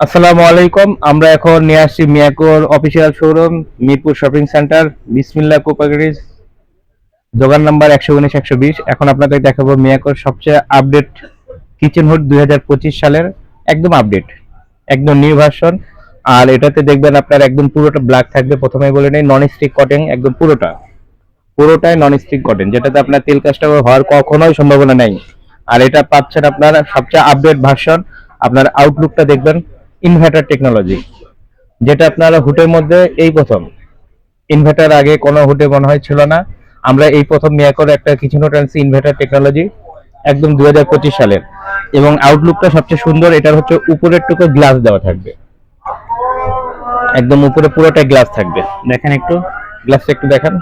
আসসালামু আলাইকুম, আমরা এখন নিয়ে আসছি মিয়াকোর official showroom, Mirpur shopping centre বিসমিল্লা কোপাগরিজ দোকান নাম্বার একশো উনিশ, একশো বিশ। এখন আপনাদের দেখাবো মিয়াকোর সবচেয়ে আপডেট কিচেন হুড দুই হাজার পঁচিশ সালের একদম আপডেট একদম নিউ ভার্সন আর এটাতে দেখবেন আপনার একদম পুরোটা ব্ল্যাক থাকবে প্রথমে বলে নেই নন স্টিক কটেন একদম পুরোটা। পুরোটাই নন স্টিক কটেন যেটাতে আপনার তেল কাজটা হওয়ার কখনোই সম্ভাবনা নেই। আর এটা পাচ্ছেন আপনার সবচেয়ে আপডেট ভার্সন আপনার আউটলুকটা দেখবেন ইনভার্টার টেকনোলজি যেটা আপনার হুটের মধ্যে এই প্রথম। ইনভার্টার আগে কোনো হুটে মনে হয় ছিল না। আমরা এই প্রথম মিয়াকর একটা কিচেন হুট আনছি ইনভার্টার টেকনোলজি একদম দু হাজার পঁচিশ সালের। এবং আউটলুকটা সবচেয়ে সুন্দর, এটার হচ্ছে উপরের টুকু গ্লাস দেওয়া থাকবে। একদম উপরে পুরোটাই গ্লাস থাকবে। দেখেন একটু গ্লাসটা একটু দেখেন।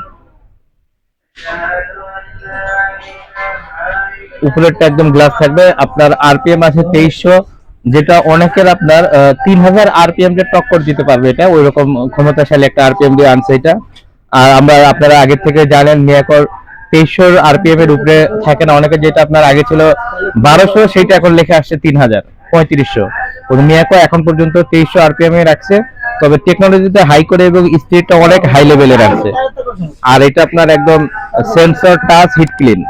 উপরেরটা একদম গ্লাস থাকবে। আপনার আরপিএম আছে তেইশশো, যেটা অনেকের আপনার তিন হাজার আরপিএম কে টক্কর দিতে পারবে এটা। ওই রকম ক্ষমতাশালী একটা আরপিএম দিয়ে আনছে এটা। আর আমরা, আপনারা আগে থেকে জানেন, মিয়াকর তেইশশোর আরপিএম এর উপরে থাকে না। অনেকে যেটা আপনার আগে ছিল বারোশো সেটা এখন লেখে আসছে তিন হাজার, পঁয়ত্রিশশো। মিয়াকো এখন পর্যন্ত তেইশশো আরপিএম এ রাখছে। তবে টেকনোলজিতে হাই করে এবং স্পিডটা অনেক হাই লেভেলে রাখছে। আর এটা আপনার একদম সেন্সর টাচ হিট ক্লিন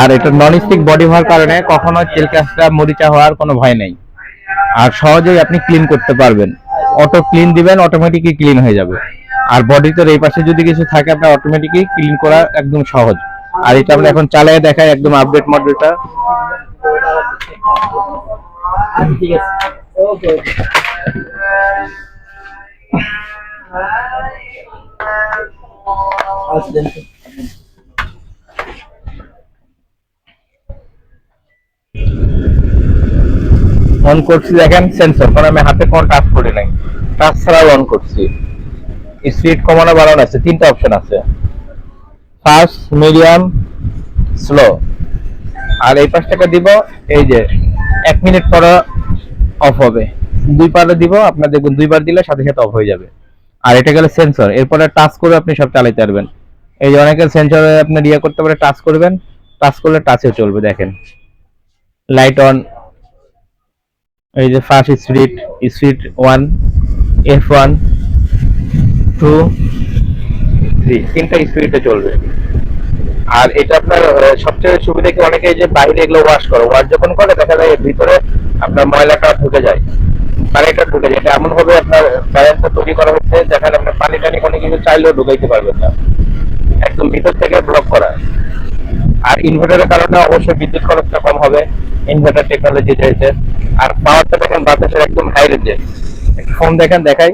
আর এটা নন স্টিক বডি হওয়ার কারণে কখনো তেল কাজটা মরিচা হওয়ার কোনো ভয় নেই। আর সহজেই আপনি ক্লিন করতে পারবেন। অটো ক্লিন দিবেন অটোমেটিকই ক্লিন হয়ে যাবে। আর বডিতে এই পাশে যদি কিছু থাকে আপনার অটোমেটিকই ক্লিন করা একদম সহজ। আর এটা আমরা এখন চালিয়ে দেখাই একদম আপডেট মডেলটা ঠিক আছে। অন করছি দেখেন সেন্সর কারণ আমি হাতে কোনো টাচ করি নাই। টাচ ছাড়াও অন করছি। স্পিড কমানো, বাড়ানো আছে, তিনটা অপশন আছে। ফাস্ট মিডিয়াম স্লো আর এই পাঁচটাকে দিব, এই যে, এক মিনিট পর অফ হবে। দুই পারে দিব, আপনার দেখুন দুইবার দিলে সাথে সাথে অফ হয়ে যাবে। আর এটা গেলে সেন্সর এরপরে টাচ করে আপনি সব চালাতে পারবেন। এই যে অনেকের সেন্সর আপনার ইয়ে করতে পারে টাচ করবেন টাচ করলে টাচেও চলবে, দেখেন। লাইট অন এই যে first speed speed one F one two three তিনটা স্পিডে চলবে। আর এটা আপনার সবচেয়ে সুবিধা কি, অনেকে যে বাইরে এগুলো ওয়াশ করে ওয়াশ যখন করে, দেখা যায় ভিতরে আপনার ময়লাটা ঢুকে যায়। পানিটা ঢুকে যায়। এমন ভাবে আপনার ব্যালেন্সটা তৈরি করা হচ্ছে, যেখানে আপনার পানি টানি কোনো কিছু চাইলেও ঢুকাইতে পারবেন না। একদম ভিতর থেকে ব্লক করা। আর ইনভার্টারের কারণে অবশ্যই বিদ্যুৎ খরচটা কম হবে। ইনভার্টার টেকনোলজি রয়েছে আর পাওয়ারটা দেখেন বাতাসের একদম হাই রেঞ্জে ফোন দেখেন, দেখাই।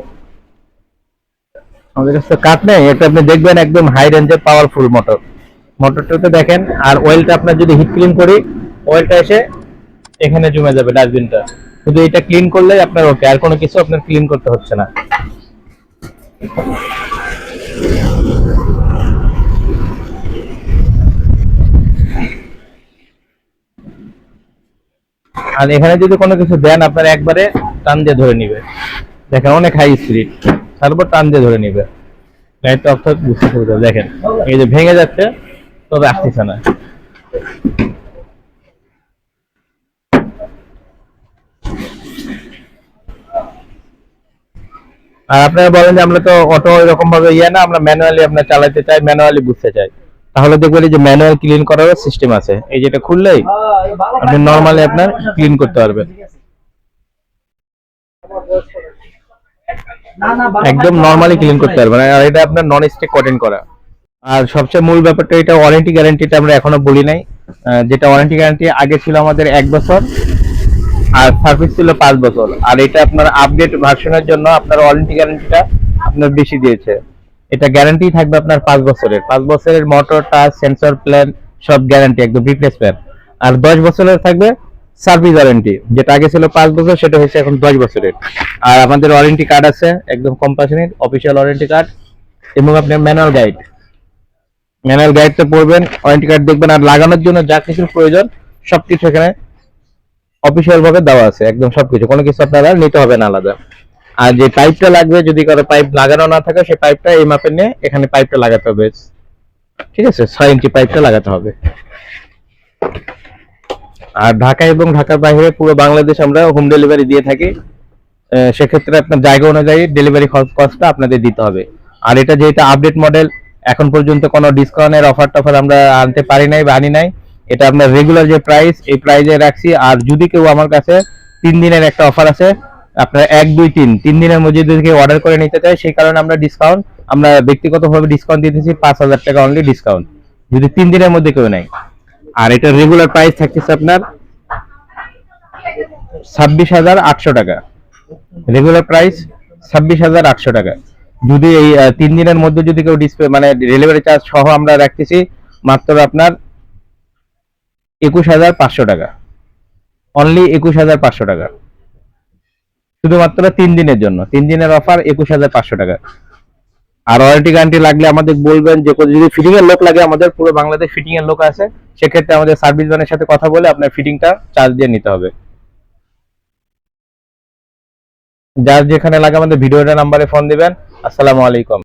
আমাদের কাছে কাঠ নেই, এটা আপনি দেখবেন একদম হাই রেঞ্জের পাওয়ারফুল মোটর মোটরটাতে দেখেন, আর অয়েলটা আপনার যদি হিট ক্লিন করি অয়েলটা এসে এখানে জমে যাবে ডাস্টবিনটা। শুধু এটা ক্লিন করলেই আপনার ওকে আর কোনো কিছু আপনার ক্লিন করতে হচ্ছে না। আর এখানে যদি কোনো কিছু দেন, আপনার একবারে টান দিয়ে ধরে নিবে। দেখেন, অনেক হাই স্পিড তারপর টান দিয়ে ধরে নিবে। গাড়িটা অর্থাৎ বুঝতে করবে দেখেন, এই যে ভেঙে যাচ্ছে, তবে আসতেছে না। আর আপনারা বলেন যে আমরা তো অটো এরকম ভাবে ইয়ে না, আমরা ম্যানুয়ালি আপনার চালাতে চাই ম্যানুয়ালি বুঝতে চাই। তাহলে দেখবেন যে ম্যানুয়াল ক্লিন করারও সিস্টেম আছে। এই যেটা খুললেই আপনি normally আপনার ক্লিন করতে পারবেন। একদম। নরমালি ক্লিন করতে পারবেন। আর এটা আপনার নন স্টিক কটেন করা। আর সবচেয়ে মূল ব্যাপারটা, এটা ওয়ারেন্টি গ্যারান্টিটা আমরা এখনও বলি নাই। যেটা ওয়ারেন্টি গ্যারান্টি আগে ছিল আমাদের এক বছর। আর সার্ভিস ছিল পাঁচ বছর। আর এটা আপনার আপডেট ভার্সনের জন্য আপনার ওয়ারেন্টি গ্যারান্টিটা আপনার বেশি দিয়েছে। এটা গ্যারান্টি থাকবে আপনার পাঁচ বছরের। পাঁচ বছরের মোটর টাচ সেন্সর প্ল্যান সব গ্যারান্টি একদম রিপ্লেসমেন্ট আর দশ বছরের থাকবে সার্ভিস ওয়ারেন্টি যেটা আগে ছিল পাঁচ বছর, সেটা হচ্ছে এখন দশ বছরের। আর আমাদের ওয়ারেন্টি কার্ড আছে, একদম কোম্পানির অফিসিয়াল ওয়ারেন্টি কার্ড এবং আপনার ম্যানুয়াল গাইড ম্যানুয়াল গাইডটা পড়বেন ওয়ারেন্টি কার্ড দেখবেন, আর লাগানোর জন্য যা কিছুর প্রয়োজন, সবকিছু এখানে অফিসিয়াল ভাবে দেওয়া আছে, একদম সবকিছু। কোনো কিছু আপনারা নিতে হবে না আলাদা। আর যে পাইপটা লাগবে, যদি কারও পাইপ লাগানো না থাকে সেই পাইপটা এই মাপে নিয়ে এখানে পাইপটা লাগাতে হবে। ঠিক আছে? ছয় ইঞ্চি পাইপটা লাগাতে হবে। আর ঢাকা এবং ঢাকার বাইরে পুরো বাংলাদেশ আমরা হোম ডেলিভারি দিয়ে থাকি। সেক্ষেত্রে আপনার জায়গা অনুযায়ী ডেলিভারি কস্টটা আপনাদের দিতে হবে। আর এটা যেহেতু আপডেট মডেল এখন পর্যন্ত কোনো ডিসকাউন্টের অফার টফার আমরা আনতে পারি নাই বা আনি নাই। এটা আপনার রেগুলার যে প্রাইস এই প্রাইজে রাখছি। আর যদি কেউ আমার কাছে তিন দিনের একটা অফার আছে, আপনার এক, দুই, তিন তিন দিনের মধ্যে যদি কেউ অর্ডার করে নিতে চায়, সেই কারণে আমরা ডিসকাউন্ট আমরা ব্যক্তিগতভাবে ডিসকাউন্ট দিতেছি পাঁচ হাজার টাকা অনলি ডিসকাউন্ট যদি তিন দিনের মধ্যে কেউ নেয়। আর এটা রেগুলার প্রাইস থাকতেছে আপনার ছাব্বিশ হাজার আটশো টাকা। রেগুলার প্রাইস ছাব্বিশ হাজার আটশো টাকা। যদি এই তিন দিনের মধ্যে যদি কেউ ডিসপ্লে মানে ডেলিভারি চার্জ সহ আমরা রাখতেছি, মাত্র আপনার একুশ হাজার পাঁচশো টাকা। অনলি একুশ হাজার পাঁচশো টাকা। শুধুমাত্র তিন দিনের জন্য। তিন দিনের অফার একুশ হাজার পাঁচশো টাকা। আর ওয়ারেন্টি গ্যারান্টি লাগলে আমাদের বলবেন যে, যদি ফিটিং এর লোক লাগে, আমাদের পুরো বাংলাদেশ ফিটিং এর লোক আছে, সেক্ষেত্রে আমাদের সার্ভিস ম্যানের সাথে কথা বলে আপনার ফিটিংটা চার্জ দিয়ে নিতে হবে। যার যেখানে লাগে আমাদের ভিডিওটা নাম্বারে ফোন দিবেন। আসসালামু আলাইকুম।